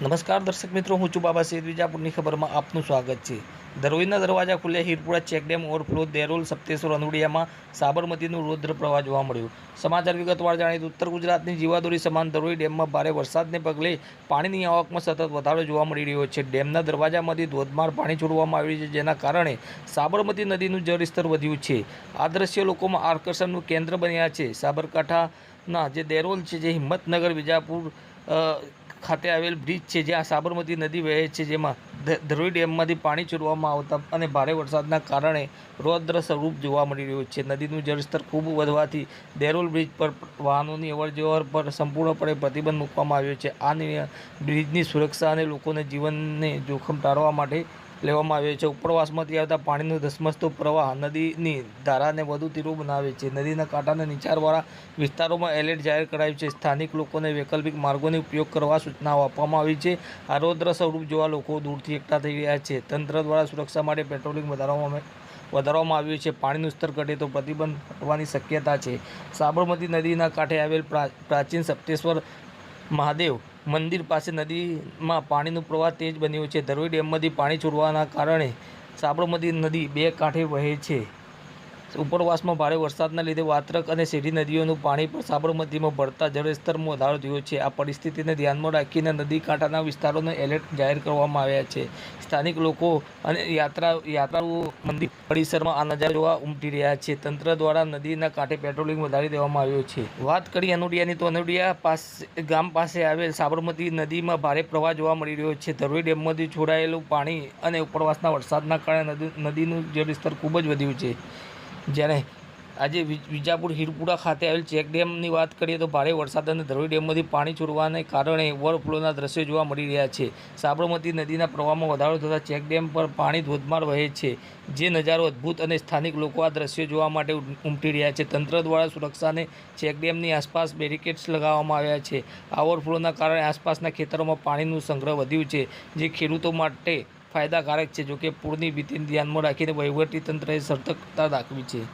નમસ્કાર દર્શક મિત્રો, હું છું બાબા સૈદ વિજાપુરની ખબરમાં આપનું સ્વાગત છે. ધરોઈના દરવાજા ખુલ્યા Hirpura check dam overflow Derol Sapteshwar અનુડિયામાં સાબરમતીનું રૌદ્ર પ્રવાહ જોવા મળ્યું. સમાચાર વિગતવાર જાણીએ ઉત્તર ગુજરાતની જીવાદોરી સમાન ધરોઈ ડેમમાં ભારે વરસાદને પગલે પાણીની આવકમાં સતત વધારો જોવા મળી રહ્યો છે. ડેમના દરવાજામાંથી ધોધમાર પાણી છોડવામાં આવ્યું છે, જેના કારણે સાબરમતી નદીનું જળસ્તર વધ્યું છે. આ દ્રશ્ય લોકોમાં આકર્ષણનું કેન્દ્ર બન્યા છે. સાબરકાંઠાના જે દેરોલ છે, જે હિંમતનગર, વિજાપુર ખાતે આવેલ બ્રિજ છે, જ્યાં સાબરમતી નદી વહે છે, જેમાં ધરોઈ ડેમમાંથી પાણી છોડવામાં આવતા અને ભારે વરસાદના કારણે રૌદ્ર સ્વરૂપ જોવા મળી રહ્યું છે. નદીનું જળસ્તર ખૂબ વધવાથી દેરોલ બ્રિજ પર વાહનોની અવરજવર પર સંપૂર્ણપણે પ્રતિબંધ મૂકવામાં આવ્યો છે. આ બ્રિજની સુરક્ષા અને લોકોને જીવનને જોખમ ટાળવા માટે લેવામાં આવ્યો છે. ઉપરવાસમાંથી આવતા પાણીનો ધસમસતો પ્રવાહ નદીની ધારાને વધુ તીવ્ર બનાવે છે. નદીના કાંઠાના નીચાણવાળા વિસ્તારોમાં એલર્ટ જાહેર કરાયું છે. સ્થાનિક લોકોને વૈકલ્પિક માર્ગોનો ઉપયોગ કરવા સૂચનાઓ આપવામાં આવી છે. આ રૌદ્ર સ્વરૂપ જોવા લોકો દૂરથી એકઠા થઈ રહ્યા છે. તંત્ર દ્વારા સુરક્ષા માટે પેટ્રોલિંગ વધારવામાં વધારવામાં આવ્યું છે. પાણીનું સ્તર ઘટે તો પ્રતિબંધ હટવાની શક્યતા છે. સાબરમતી નદીના કાંઠે આવેલ પ્રા- પ્રાચીન સપ્તેશ્વર મહાદેવ મંદિર પાસે નદીમાં પાણીનો પ્રવાહ તેજ બન્યો છે. ધરોઈ ડેમમાંથી પાણી છોડવાના કારણે સાબરમતી નદી બે કાંઠે વહે છે. ઉપરવાસમાં ભારે વરસાદના લીધે વાત્રક અને શેરી નદીઓનું પાણી પણ સાબરમતીમાં ભળતા જળસ્તરમાં વધારો થયો છે. આ પરિસ્થિતિને ધ્યાનમાં રાખીને નદી કાંઠાના વિસ્તારોને એલર્ટ જાહેર કરવામાં આવ્યા છે. સ્થાનિક લોકો અને યાત્રા, યાત્રાળુઓ મંદિર પરિસરમાં આ નજારા જોવા ઉમટી રહ્યા છે. તંત્ર દ્વારા નદીના કાંઠે પેટ્રોલિંગ વધારી દેવામાં આવ્યો છે. વાત કરી અનુડિયાની તો અનુડિયા પાસે, ગામ પાસે આવેલ સાબરમતી નદીમાં ભારે પ્રવાહ જોવા મળી રહ્યો છે. ધરોઈ ડેમમાંથી છોડાયેલું પાણી અને ઉપરવાસના વરસાદના કારણે નદી, નદીનું જળસ્તર ખૂબ જ વધ્યું છે. જ્યારે આજે વિજાપુર હીરપુરા ખાતે આવેલ ચેક ડેમની વાત કરીએ તો ભારે વરસાદ અને ધરોઈ ડેમમાંથી પાણી છોડવાને કારણે ઓવરફ્લોના દ્રશ્યો જોવા મળી રહ્યા છે. સાબરમતી નદીના પ્રવાહમાં વધારો થતાં ચેક ડેમ પર પાણી ધોધમાર વહે છે, જે નજારો અદ્ભુત અને સ્થાનિક લોકો આ દ્રશ્યો જોવા માટે ઉમટી રહ્યા છે. તંત્ર દ્વારા સુરક્ષાને ચેક ડેમની આસપાસ બેરિકેડ્સ લગાવવામાં આવ્યા છે. આ ઓવરફ્લોના કારણે આસપાસના ખેતરોમાં પાણીનું સંગ્રહ વધ્યું છે, જે ખેડૂતો માટે ફાયદાકારક છે જોકે પૂરની ભીતિને ધ્યાનમાં રાખીને વહીવટી તંત્રએ સતર્કતા દાખવી છે.